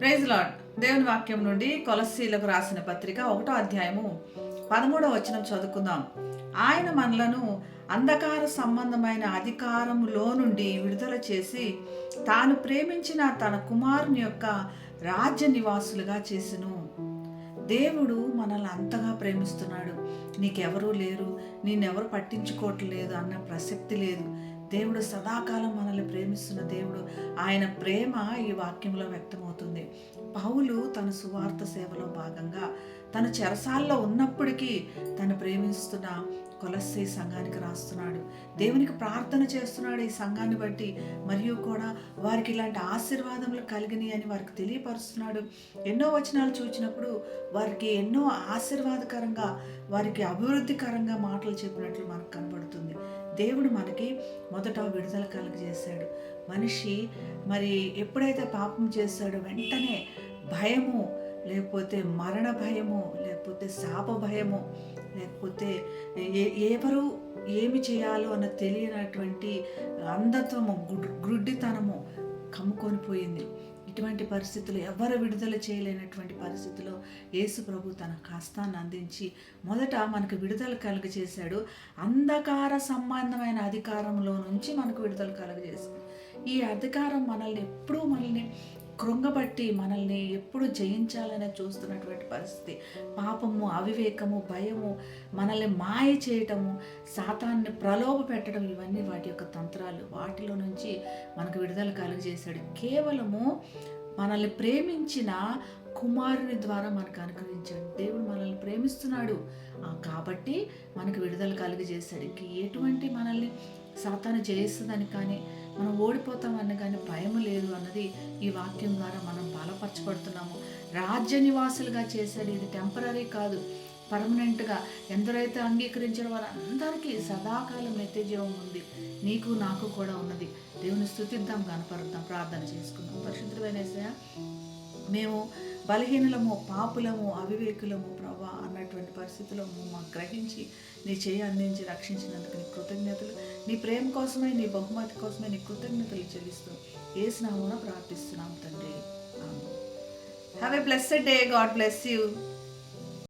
Praise lord దేవుని వాక్యం నుండి కొలసీలకు రాసిన పత్రిక ఒకటో అధ్యాయము పదమూడవ వచనం చదువుకుందాం. ఆయన మనలను అంధకార సంబంధమైన అధికారములో నుండి విడుదల చేసి తాను ప్రేమించిన తన కుమారుని యొక్క రాజ్య నివాసులుగా చేసిను. దేవుడు మనల్ని అంతగా ప్రేమిస్తున్నాడు. నీకెవరూ లేరు. నేనెవరు పట్టించుకోవట్లేదు అన్న ప్రసక్తి లేదు. దేవుడు సదాకాలం మనల్ని ప్రేమిస్తున్న దేవుడు. ఆయన ప్రేమ ఈ వాక్యంలో వ్యక్తమవుతుంది. పౌలు తన సువార్త సేవలో భాగంగా తన చెరసాల్లో ఉన్నప్పటికీ తను ప్రేమిస్తున్న కొలస్సీ సంఘానికి రాస్తున్నాడు. దేవునికి ప్రార్థన చేస్తున్నాడు ఈ సంఘాన్ని బట్టి. మరియు కూడా వారికి ఇలాంటి ఆశీర్వాదములు కలిగినాయి అని వారికి తెలియపరుస్తున్నాడు. ఎన్నో వచనాలు చూచినప్పుడు వారికి ఎన్నో ఆశీర్వాదకరంగా వారికి అభివృద్ధికరంగా మాటలు చెప్పినట్లు మనకు కనబడుతుంది. దేవుడు మనకి మొదట విడుదల కలుగజేశాడు. మనిషి మరి ఎప్పుడైతే పాపం చేశాడో వెంటనే భయము లేకపోతే మరణ భయము లేకపోతే శాప భయము లేకపోతే ఏ- ఎవరు ఏమి చేయాలో అన్న తెలియనటువంటి అంధత్వము గుడ్- గుడ్డితనము కమ్ముకొని పోయింది. ఇటువంటి పరిస్థితులు ఎవరు విడుదల చేయలేనటువంటి పరిస్థితిలో యేసు ప్రభు తన కష్టాన్ని అందించి మొదట మనకు విడుదల కలుగజేశాడు. అంధకార సంబంధమైన అధికారంలో నుంచి మనకు విడుదల కలుగజేసింది. ఈ అధికారం మనల్ని ఎప్పుడూ మనల్ని కృంగబట్టి మనల్ని ఎప్పుడు జయించాలనే చూస్తున్నటువంటి పరిస్థితి. పాపము అవివేకము భయము మనల్ని మాయ చేయటము సాతాన్ని ప్రలోభ పెట్టడం ఇవన్నీ వాటి యొక్క తంత్రాలు. వాటిలో నుంచి మనకు విడుదల కలుగజేశాడు కేవలము మనల్ని ప్రేమించిన కుమారుని ద్వారా మనకు అనుగ్రహించాడు. దేవుడు మనల్ని ప్రేమిస్తున్నాడు. కాబట్టి మనకు విడుదల కలుగజేశాడు ఇంక ఎటువంటి మనల్ని సాతాను జయిస్తుందని కానీ మనం ఓడిపోతామని కానీ భయం లేదు. అన్నది ఈ వాక్యం ద్వారా మనం బలపరచబడుతున్నాము. రాజ్య నివాసులుగా చేశాడు ఇది టెంపరీ కాదు. పర్మనెంట్గా ఎందరైతే అంగీకరించారో వారందరికీ సదాకాలం నిత్యజీవం ఉంది. నీకు నాకు కూడా ఉన్నది. దేవుని స్థుతిద్దాం కనపరుద్దాం ప్రార్థన చేసుకుందాం. పరిశుద్ధమైన మేము బలహీనలము పాపులము అవివేకులము ప్రభా అన్నటువంటి పరిస్థితిలో మాకు గ్రహించి నీ చేయి అందించి రక్షించినందుకు నీ కృతజ్ఞతలు. నీ ప్రేమ కోసమే నీ బహుమతి కోసమే నీ కృతజ్ఞతలు చెల్లిస్తూ ఏ స్నామన ప్రార్థిస్తున్నాం తండ్రి. Have a blessed day God bless you